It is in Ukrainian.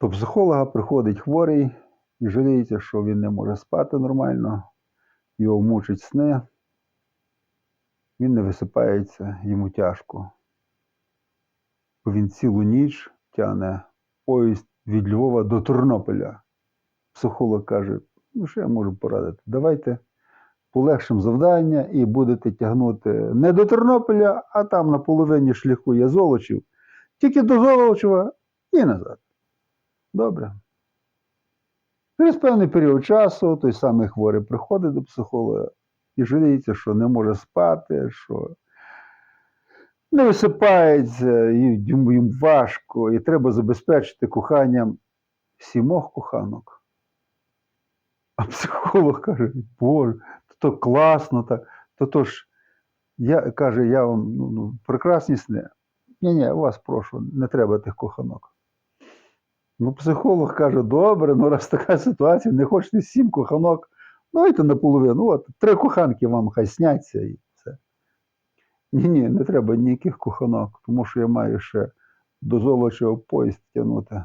До психолога приходить хворий і жаліється, що він не може спати нормально, його мучать сни, він не висипається, йому тяжко. Бо він цілу ніч тягне поїзд від Львова до Тернополя. Психолог каже: ну що я можу порадити? Давайте полегшимо завдання і будете тягнути не до Тернополя, а там на половині шляху є Золочів, тільки до Золочева і назад. Добре. Через певний період часу той самий хворий приходить до психолога і жаліється, що не може спати, що не висипається, їм важко, і треба забезпечити коханням сімох коханок. А психолог каже, Боже, то, то класно, та, то, то ж я каже, я вам ну, ну, прекрасні сни. Ні, ні, вас прошу, не треба тих коханок. Ну, психолог каже, добре, ну раз така ситуація, не хочете сім коханок, давайте наполовину. От, три коханки вам хай сняться і все. Ні, ні, не треба ніяких коханок, тому що я маю ще до золочого поїзд тягнути.